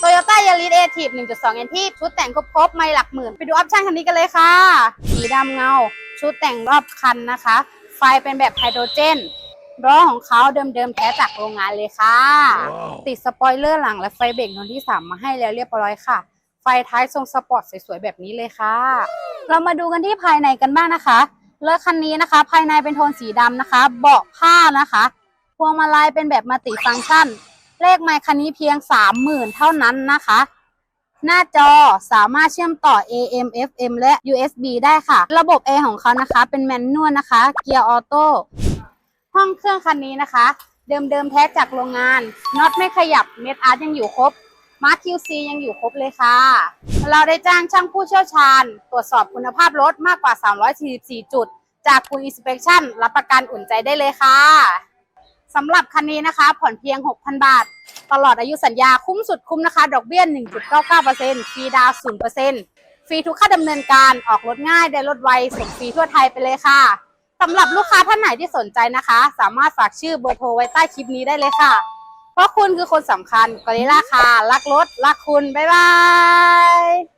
Toyota Yaris a t i v 1.2 NT ชุดแต่งครบๆ ไม่หลักหมื่น ไปดูออปชั่นคันนี้กันเลยค่ะ สีดำเงา ชุดแต่งรอบคันนะคะ ไฟเป็นแบบไฮโดรเจนล้อของเขาเดิมๆ แท้จากโรงงานเลยค่ะ ติดสปอยเลอร์หลังและไฟเบรกโนนที่ 3 มาให้แล้วเรียบร้อยค่ะ ไฟท้ายทรงสปอร์ตสวยๆ แบบนี้เลยค่ะ เรามาดูกันที่ภายในกันบ้างนะคะรถคันนี้นะคะ ภายในเป็นโทนสีดำนะคะ เบาะผ้านะคะ พวงมาลัยเป็นแบบมัลติฟังก์ชัน เลขไมค์คันนี้เพียง 30,000 เท่านั้นนะคะ หน้าจอสามารถเชื่อมต่อ AM FM และ USB ได้ค่ะ ระบบ A ของเขานะคะ เป็นแมนนวลนะคะ เกียร์ออโต้ห้องเครื่องคันนี้นะคะ เดิมๆแท้จากโรงงานน็อตไม่ขยับเม็ดอาร์ตยังอยู่ครบมาร์ค QC ยังอยู่ครบเลยค่ะ เราได้จ้างช่างผู้เชี่ยวชาญ ตรวจสอบคุณภาพรถมากกว่า 344 จุด จากคุณ Inspection รับประกันอุ่นใจได้เลยค่ะ สำหรับคันนี้นะคะ ผ่อนเพียง 6,000 บาท ตลอดอายุสัญญาคุ้มสุดคุ้มนะคะ ดอกเบี้ย 1.99%ฟรีดาวน์0%ฟรีทุกค่าดำเนินการออกรถง่าย ได้รถไวส่งฟรีทั่วไทยไปเลยค่ะสำหรับลูกค้าท่านไหนที่สนใจนะคะ สามารถฝากชื่อเบอร์โทรไว้ใต้คลิปนี้ได้เลยค่ะ เพราะคุณคือคนสำคัญกอริล่าค่ะรักรถรักคุณ บ๊ายบาย